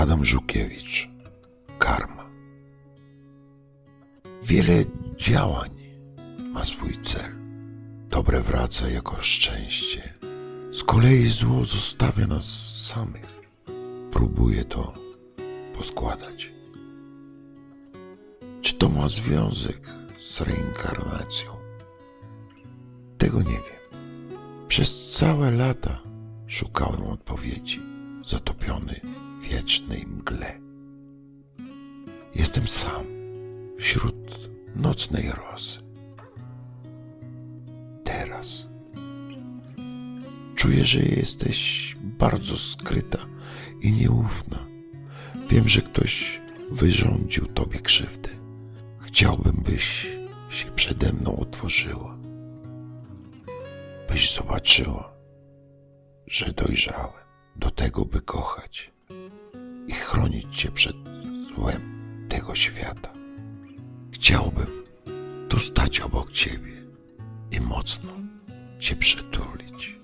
Adam Żukiewicz. Karma. Wiele działań ma swój cel. Dobre wraca jako szczęście. Z kolei zło zostawia nas samych. Próbuje to poskładać. Czy to ma związek z reinkarnacją? Tego nie wiem. Przez całe lata szukałem odpowiedzi, zatopiony wiecznej mgle. Jestem sam wśród nocnej rosy. Teraz czuję, że jesteś bardzo skryta i nieufna. Wiem, że ktoś wyrządził tobie krzywdę. Chciałbym, byś się przede mną otworzyła, byś zobaczyła, że dojrzałem do tego, by kochać chronić cię przed złem tego świata. Chciałbym tu stać obok ciebie i mocno cię przytulić.